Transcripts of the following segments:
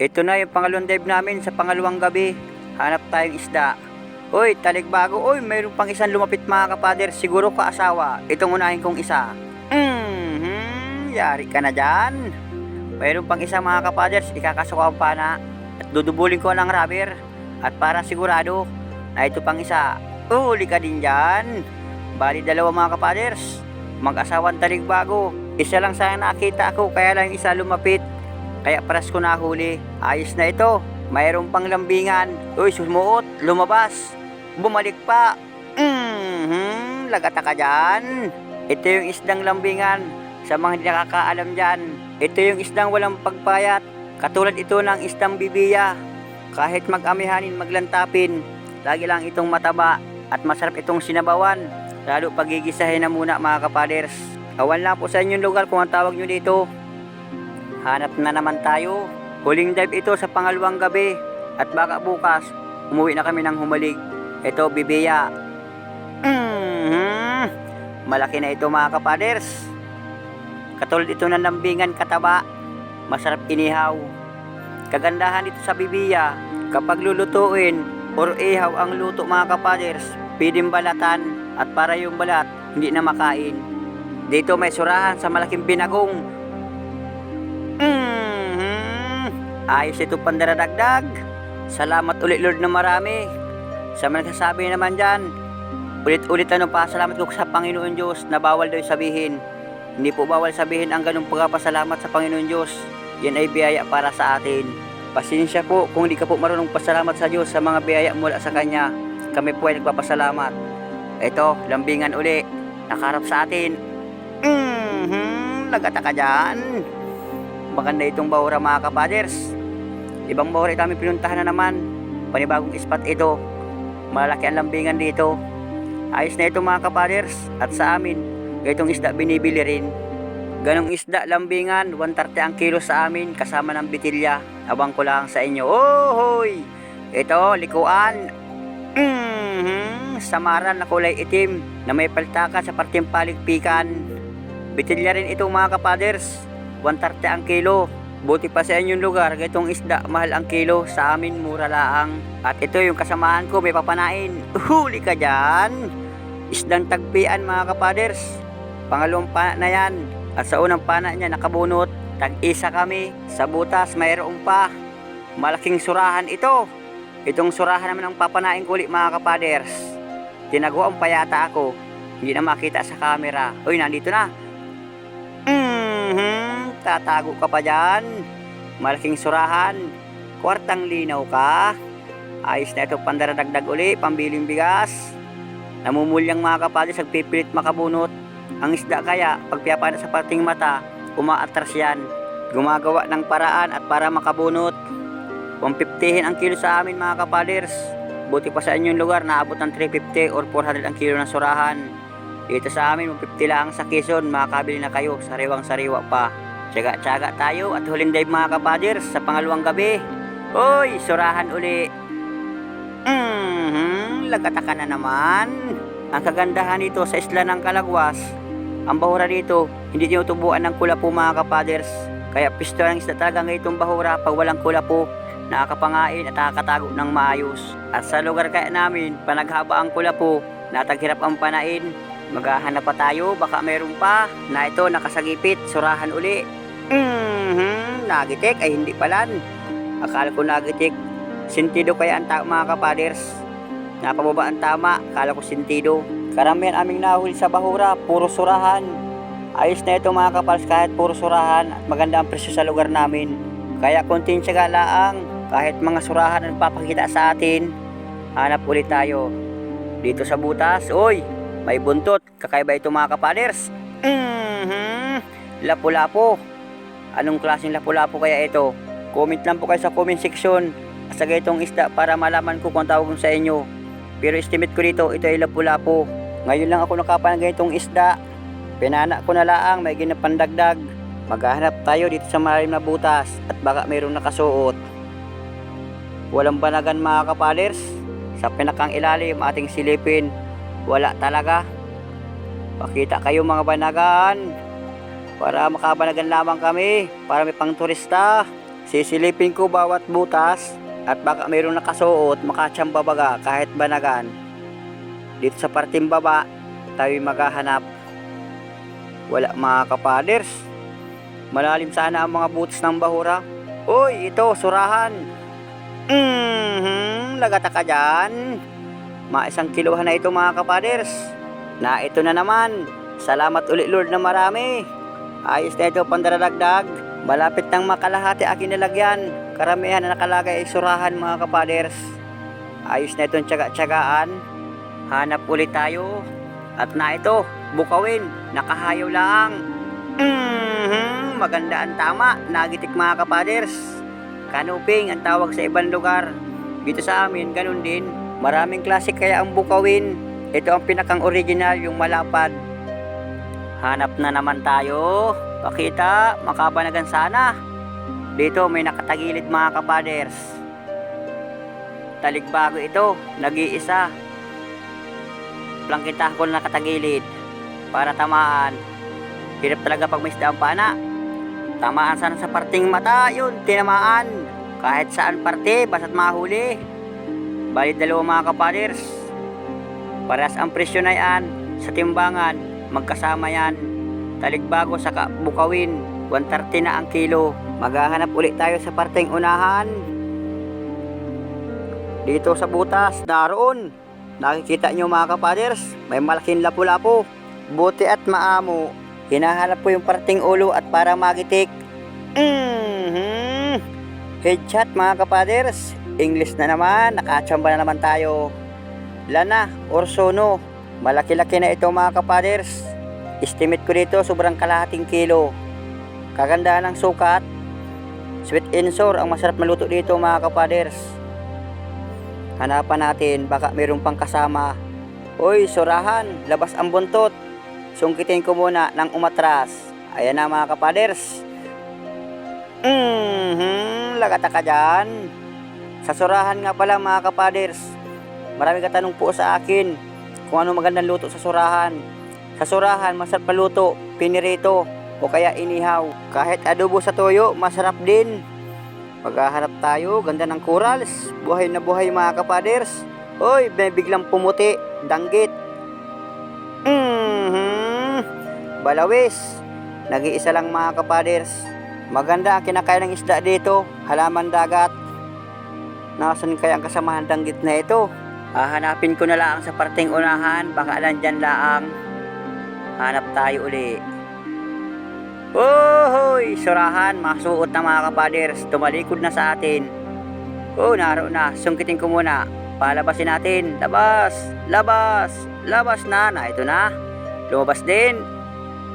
Ito na yung pangalawang dive namin sa pangalawang gabi. Hanap tayong isda. Uy, talikbago. Uy, mayroon pang isang lumapit mga kapader. Siguro kaasawa. Itong unahin kong isa. Mhm, yari ka na dyan. Mayroon pang isa mga kapaders. Ikakasuka pa na. At dudubulin ko ng rubber. At para sigurado na ito pang isa. Huli ka din dyan. Bali dalawa mga kapaders. Mag-asawang talikbago. Isa lang sana nakita ako. Kaya lang isa lumapit. Kaya paras ko nahuli. Ayos na ito. Mayroon pang lambingan. Uy, sumuot. Lumabas. Bumalik pa. Mhm, lagata ka dyan. Ito yung isdang lambingan. Sa mga hindi nakakaalam dyan. Ito yung isdang walang pagpayat. Katulad ito ng isdang bibiya. Kahit mag-amihanin, maglantapin. Lagi lang itong mataba. At masarap itong sinabawan. Lalo pagigisahin na muna mga kapaders. Kawan lang po sa inyong lugar kung ang tawag nyo dito. Hanap na naman tayo. Huling dive ito sa pangalawang gabi. At baka bukas, umuwi na kami ng humalig. Ito, bibiya. Mhm. Malaki na ito mga kapaders. Katulad ito ng lambingan kataba. Masarap inihaw. Kagandahan dito sa bibiya, kapag lulutuin or ihaw ang luto mga kapaders, pwedeng balatan at para yung balat hindi na makain. Dito may surahan sa malaking binagong. Ayos ito pandaradagdag. Salamat ulit Lord na marami. Sa mga nagsasabi naman dyan, ulit-ulit ano pa, salamat ko sa Panginoon Diyos na bawal daw sabihin. Hindi po bawal sabihin ang ganong pagpapasalamat sa Panginoon Diyos. Yan ay biyaya para sa atin. Pasensya po kung hindi ka po marunong pasalamat sa Diyos sa mga biyaya mula sa Kanya. Kami po ay nagpapasalamat. Ito, lambingan uli. Nakarap sa atin. Mhm, lagata ka dyan. Maganda itong bahura mga kapaders. Ibang ito kami pinuntahan na naman. Panibagong spot ito. Malaki ang lambingan dito. Ayos na ito mga kapaders. At sa amin, itong isda binibili rin. Ganong isda lambingan, 130 ang kilo sa amin kasama ng bitilya. Abang ko lang sa inyo. Oh, hoy! Ito, likuan. Mhm, samaran na kulay itim na may paltakan sa parteng paligpikan. Bitilya rin ito mga kapaders. 130 ang kilo. Buti pa sa inyong lugar, itong isda, mahal ang kilo. Sa amin, mura laang. At ito yung kasamahan ko, may papanain. Huli ka dyan! Isdang tagpian mga kapaders. Pangalawang pana na yan. At sa unang pana niya nakabunot. Tag-isa kami. Sa butas mayroon pa. Malaking surahan ito. Itong surahan naman ang papanain ko ulit mga kapaders. Tinaguan pa yata ako. Hindi na makita sa camera. Uy, nandito na. Tatago ka pa dyan. Malaking surahan. Kwartang linaw ka. Ayos na ito pandaradagdag uli, pambiling bigas. Namumulyang mga kapaders, nagpipilit makabunot. Ang isda kaya, pag piyapana sa pating mata, umaatras yan. Gumagawa ng paraan at para makabunot. 150 ang kilo sa amin mga kapaders. Buti pa sa inyong lugar, naabot ng 350 or 400 ang kilo ng surahan. Dito sa amin, 150 lang sa Quezon, makakabili na kayo, sariwang sariwa pa. Tsaga-tsaga tayo at huling dive mga kapaders sa pangalawang gabi. Uy, surahan uli. Mhm, lagata ka na naman. Ang kagandahan dito sa isla ng Kalagwas, ang bahura dito, hindi tinutubuan ng kula po mga kapaders. Kaya pisto ng isda talaga ngayong bahura pag walang kula po, nakakapangain at nakakatago ng maayos. At sa lugar kaya namin, panaghaba ang kula po, nataghirap ang panain, maghahanap pa tayo, baka mayroon pa, na ito nakasagipit, surahan uli. Mhm, nagitik ay hindi palan. Akala ko nagitik, sentido kaya ang tao mga kapaders. Napababa ang tama, akala ko sentido. Karamihan aming nahuli sa bahura, puro surahan. Ayos na ito mga kapals kahit puro surahan at maganda ang presyo sa lugar namin. Kaya konting tiyaga laang, kahit mga surahan ang papakita sa atin, hanap ulit tayo. Dito sa butas, oy, may buntot. Kakaiba ito mga kapaders. Mhm, lapu-lapo. Anong klaseng lapu-lapo kaya ito? Comment lang po kayo sa comment section sa ganitong isda para malaman ko kung tawag sa inyo. Pero estimate ko dito, ito ay lapu-lapo. Ngayon lang ako nakapa ng ganitong isda. Pinana ko na laang, may ginapandagdag. Maghahanap tayo dito sa malalim na butas at baka mayroong nakasuot. Walang banagan mga kapalers. Sa pinakang ilalim ating silipin. Wala talaga. Pakita kayo mga banagan. Para makabanagan lamang kami. Para may pang turista. Sisilipin ko bawat butas at baka mayroong nakasuot makachamba baga kahit banagan. Dito sa parting baba, tayo maghahanap. Wala mga kapaders. Malalim sana ang mga butas ng bahura. Uy, ito, surahan. Mhm, lagata ka dyan. Mga isang kiluhan na ito mga kapaders. Na ito na naman. Salamat ulit Lord na marami. Ayos na ito pandaradagdag. Malapit nang makalahati aking nilagyan. Karamihan na nakalagay ay surahan mga kapaders. Ayos na itong tsaga-tsagaan. Hanap ulit tayo. At na ito, bukawin. Nakahayaw lang. Mhm, maganda ang tama. Nagitik mga kapaders. Kanuping ang tawag sa ibang lugar. Dito sa amin, ganun din. Maraming klase kaya ang bukawin. Ito ang pinakang original, yung malapad. Hanap na naman tayo. Pakita, makabanagan sana. Dito may nakatagilid mga kapaders. Taligbago ito, nag-iisa. Plangkita ko na nakatagilid para tamaan. Hirap talaga pag may isda ang pana. Tamaan sana sa parting mata, yun, tinamaan. Kahit saan parte, basta't mahuli. Bali dalawa mga kapaders. Paras ang presyo na yan sa timbangan, magkasama yan. Taligbago sa ka- bukawin, 130 na ang kilo. Maghahanap ulit tayo sa parteng unahan. Dito sa butas, naroon. Nakikita nyo mga kapaders, may malaking lapu-lapu. Buti at maamo. Hinahanap ko yung parting ulo at para magitik. Mhm. Headshot mga kapaders. English na naman, nakachamba na naman tayo. Lana or sono. Malaki-laki na ito mga kapaders. Estimate ko dito sobrang kalahating kilo. Kagandahan ng sukat. Sweet and sour ang masarap maluto dito mga kapaders. Hanapan natin baka mayroong pang kasama. Hoy, surahan, labas ang buntot. Sungkitin ko muna ng umatras. Ayan na mga kapaders. Mhm, lagata ka dyan. Sa surahan nga pala mga kapaders. Marami katanong po sa akin kung ano magandang luto sa surahan. Sa surahan, masarap paluto, pinirito, o kaya inihaw. Kahit adobo sa toyo, masarap din. Maghahanap tayo, ganda ng corals. Buhay na buhay mga kapaders. Hoy, biglang pumuti, danggit. Mhm. Balawis. Nag-iisa lang mga kapaders. Maganda ang kinakain ng isda dito, halaman dagat. Nasaan kaya ang kasamahan danggit na ito? Hahanapin ko na lang sa parting unahan, baka nandyan laang. Hanap tayo uli. Ohoy! Surahan, masuot na mga kapaders. Tumalikod na sa atin. Oh, naroon na. Sungkitin ko muna. Palabasin natin. Labas! Labas! Labas na. Na, ito na. Lumabas din.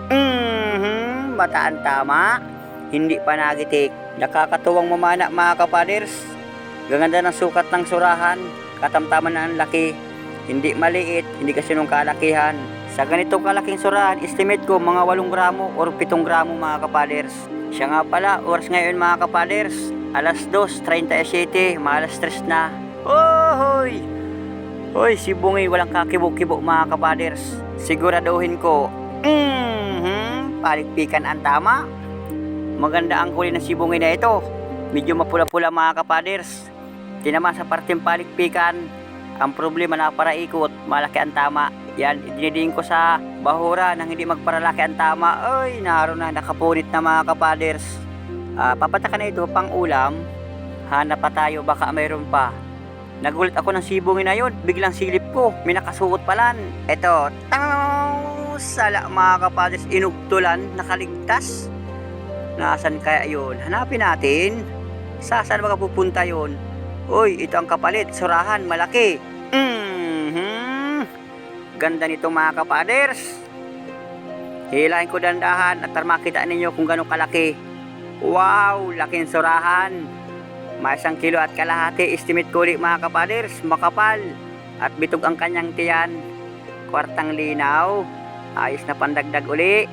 Mhm, mataan tama. Hindi pa nagitik. Nakakatuwang mamana mga kapaders. Gaganda ng sukat ng surahan. Katamtaman na ang laki. Hindi maliit, hindi kasi nung kalakihan. Sa ganitong kalaking surahan, estimate ko mga 8 gramo or 7 gramo mga kapaders. Siya nga pala, oras ngayon mga kapaders. Alas 2.37, mga alas 3 na. Oh, hoy! Si Bungi walang kakibo-kibo mga kapaders. Siguraduhin ko, mhm, paligpikan ang tama. Maganda ang kulay ng sibungin na ito. Medyo mapula-pula mga kapaders. Tinama sa parteng paligpikan. Ang problema na para ikot, malaki ang tama. Yan, idinidiin ko sa bahura nang hindi magparalaki ang tama. Ay, naroon na, nakapunit na mga kapaders. Ah, papatakan na ito pang ulam. Hanap pa tayo, baka mayroon pa. Nagulat ako ng sibungin na yun. Biglang silip ko, may nakasuot palan. Eto, tangaw, sala mga kapaders, inugtulan, nakaligtas. Nasaan kaya yun? Hanapin natin. Sa saan ba pupunta yun? Uy, ito ang kapalit. Surahan, malaki. Mhm. Ganda nito mga kapaders. Hilahin ko dandahan at makita ninyo kung gano'ng kalaki. Wow, laking surahan. May isang kilo at kalahati. Estimate ko ulit mga kapaders. Makapal. At bitog ang kanyang tiyan. Kwartang linaw. Ayos na pandagdag uli.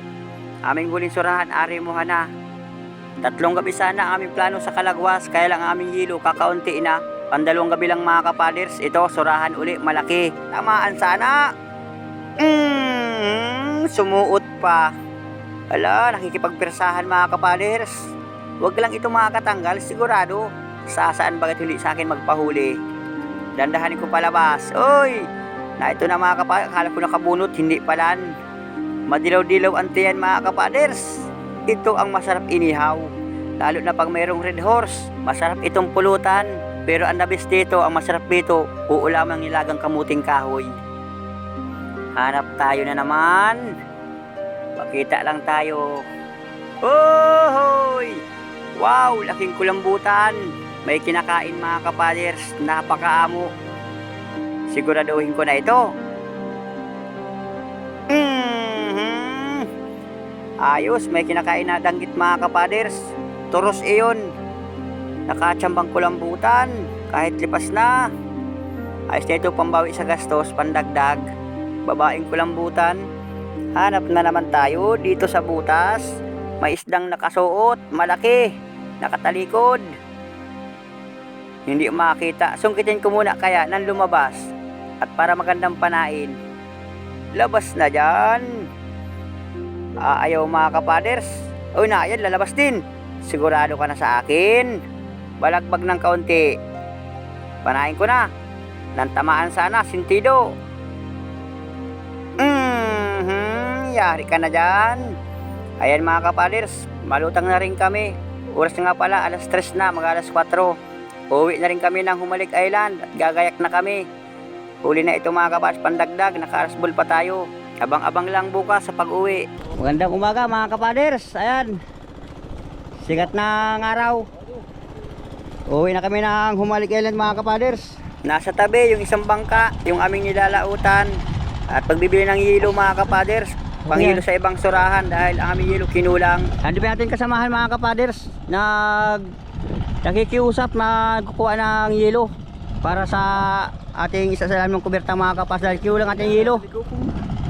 Aming huling surahan, ari mo na. Tatlong gabi sana ang aming plano sa Kalagwas, kaya lang ang aming hilo kakaunti na. Pandalawang gabi lang mga kapaders, ito surahan uli, malaki. Tamaan sana. Mm, sumuot pa. Ala, nakikipagpersahan mga kapaders. Huwag lang ito makakatanggal, sigurado. Sa saan bagay hindi sa akin magpahuli. Dandahanin ko palabas. Uy! Na ito na mga kapatid, akala ko nakabunot, hindi palan. Madilaw-dilaw ang tiyan mga kapaders. Ito ang masarap inihaw. Lalo na pag mayroong red horse, masarap itong pulutan. Pero ang nabis dito, ang masarap dito, uulamang nilagang kamuting kahoy. Hanap tayo na naman. Pakita lang tayo. Ohoy! Wow, laking kulambutan. May kinakain mga kapaders, napakaamo. Siguraduhin ko na ito. Ayos, may kinakain na danggit mga kapaders. Turos iyon. Nakatsambang kulambutan, kahit lipas na. Ayos na ito pambawi sa gastos, pandagdag. Babaeng kulambutan. Hanap na naman tayo dito sa butas. May isdang nakasuot, malaki, nakatalikod. Hindi makita. Sungkitin ko muna kaya nang lumabas. At para magandang panain. Labas na dyan. Ah, ayaw mga kapaders. Uy na, yan, lalabas din. Sigurado ka na sa akin. Balagbag ng kaunti. Panain ko na. Nang tamaan sana, sintido. Mhm, yari ka na dyan. Ayan mga kapaders, malutang na rin kami. Oras na nga pala, alas 3 na, mag alas 4. Uwi na rin kami ng Humalik Island at gagayak na kami. Huli na ito mga kapaders, pandagdag, naka-arasbol pa tayo. Abang-abang lang bukas sa pag-uwi. Magandang umaga mga kapaders, ayan. Sikat ng araw. Uwi na kami ng Humalik Island mga kapaders. Nasa tabi yung isang bangka, yung aming nilalautan. At pagbibili ng yelo mga kapaders, panghilo sa ibang surahan dahil ang aming yelo kinulang. Ando pa natin kasamahan mga kapaders, nag nakikiusap na kukuha ng yelo para sa ating isa sa ng kuberta mga kapas dahil kinulang ating yelo.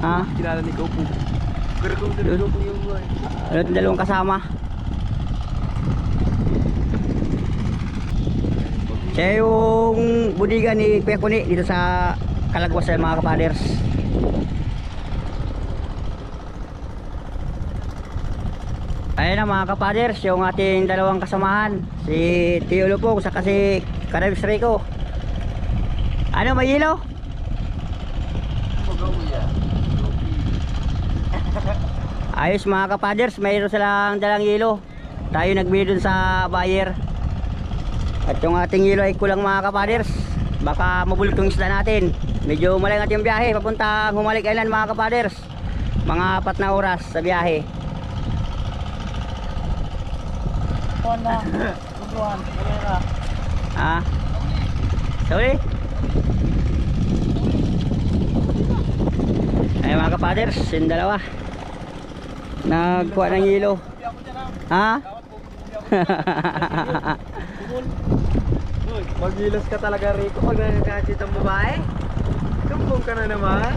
Ha? Kilala ni. Pero kung sino Goku yung buhay. Ano itong dalawang kasama? Siya yung budiga ni Kuya Kuni dito sa Kalagwas sa mga kapaders. Ayan na mga kapaders, yung ating dalawang kasamahan. Si Tio Lupong sa kasi Karabis Rico. Ano, may hilo? Magaw mo yan. Ayos mga kapaders, mayroon silang dalang yelo. Tayo nagbili dun sa buyer. At yung ating yelo ay kulang mga kapaders. Baka mabulok yung isda natin. Medyo malayo natin yung biyahe. Papunta Humalik Island mga kapaders. Mga apat na oras sa biyahe. Wala. Kubuhan. Wala. Ah. Sorry. Ay mga kapaders, yung dalawa. Nagkuha ng yelo. Ha? Magilas ka talaga Rico pag nakakachit ang babae. Tumbong ka na naman.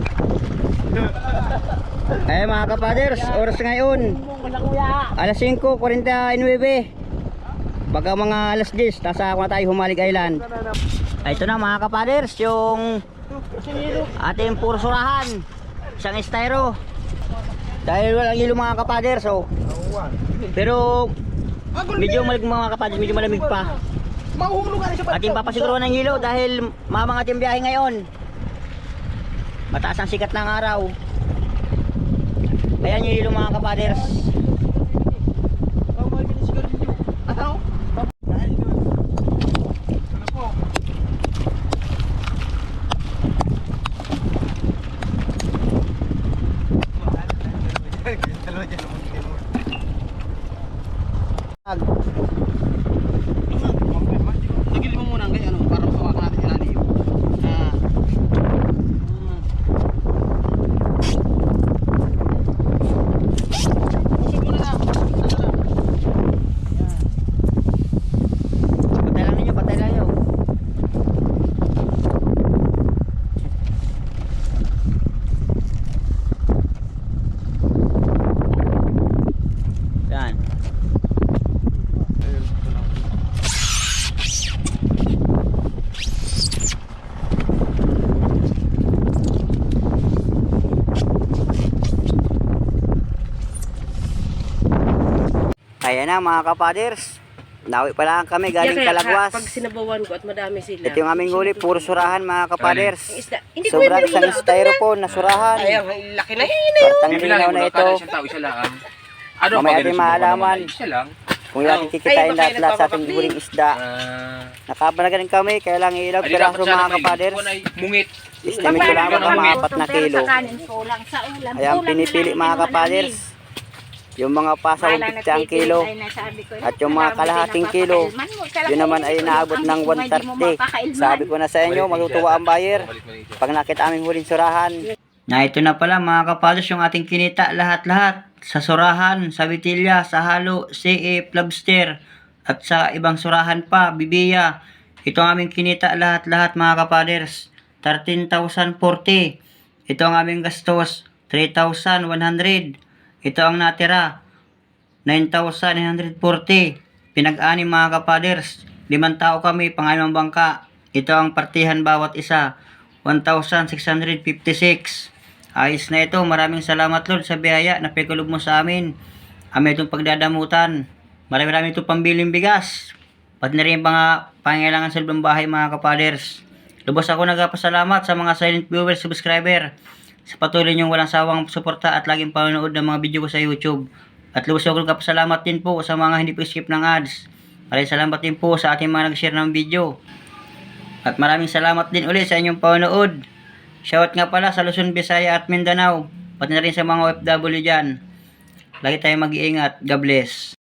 Ay mga kapaders, oras ngayon. Alas 5.49. Baga mga alas 10, nasa ako na tayo Humalig Island. Ito na mga kapaders, yung ating puro surahan. Isang styro. Dahil walang ilo mga kapaders, oh. Pero medyo malamig mga kapaders, medyo malamig pa. Mahuhulog ka na siya. Ating papasiguro ng hilo dahil mamangat yung biyahe ngayon. Mataas ang sikat ng araw. Ayan yung hilo mga kapaders. Ano? Dahil doon. Ano po? Dalawa dyan. Tigil mo muna ang ganyan, ano, para masawakan natin yung lali. Ah. Usog mo na na. Ano na? Patay lang ninyo, patay lang ninyo. Yan. Kaya na mga kapaders. Nawi pa lang kami galing kaya Kalagwas. Pag sinabawan ko at madami sila. Ito yung aming huli, puro surahan mga kapaders. Sobrang isang styrofoam na surahan. Ay, ang laki na yun. Partang linaw na na ito. Isang tao, isa lang. Ano Mamaya ganun, maalaman. Kung natin kikitain kayo lahat-lahat sa ating huling isda. Ah, Nakabanagan kami, kaya lang ay, piraso mga kapaders. mungit. Estimate ko lang mga mga apat na kilo. Ayan, pinipili mga kapaders. Yung mga pasa namin. Wala 50 ang kilo. At yung mga "Kailangan mo kalahating kilo, Yun naman ay din naabot ang ng hindi mo 130. mapakailman. Sabi ko na sa inyo, matutuwa ang buyer. Pag nakita aming huling surahan. Na ito na pala mga kapalos yung ating kinita lahat-lahat. Sa surahan, sa bitilya, sa halo, CA, lobster, at sa ibang surahan pa, bibiya. Ito ang aming kinita lahat-lahat mga kapaders. 13,040. Ito ang aming gastos. 3,100. Ito ang natira. 9,940. Pinag-anim mga kapaders. Limang tao kami, pangalimang bangka. Ito ang partihan bawat isa. 1,656. Ayos na ito. Maraming salamat Lord sa biyaya na pagkulob mo sa amin. Amin itong pagdadamutan. Marami marami itong pambiling bigas. Pati na rin mga pangailangan sa loob ng bahay mga kapaders. Lubos ako nagpasalamat sa mga silent viewers, subscriber. Sa patuloy niyong walang sawang suporta at laging panonood ng mga video ko sa YouTube. At lubos ako nagpasalamat din po sa mga hindi po skip ng ads. Maraming salamat din po sa ating mga nag-share ng video. At maraming salamat din ulit sa inyong panonood. Shoutout nga pala sa Luzon, Visaya at Mindanao. Pati na rin sa mga OFW dyan. Lagi tayong mag-iingat. God bless.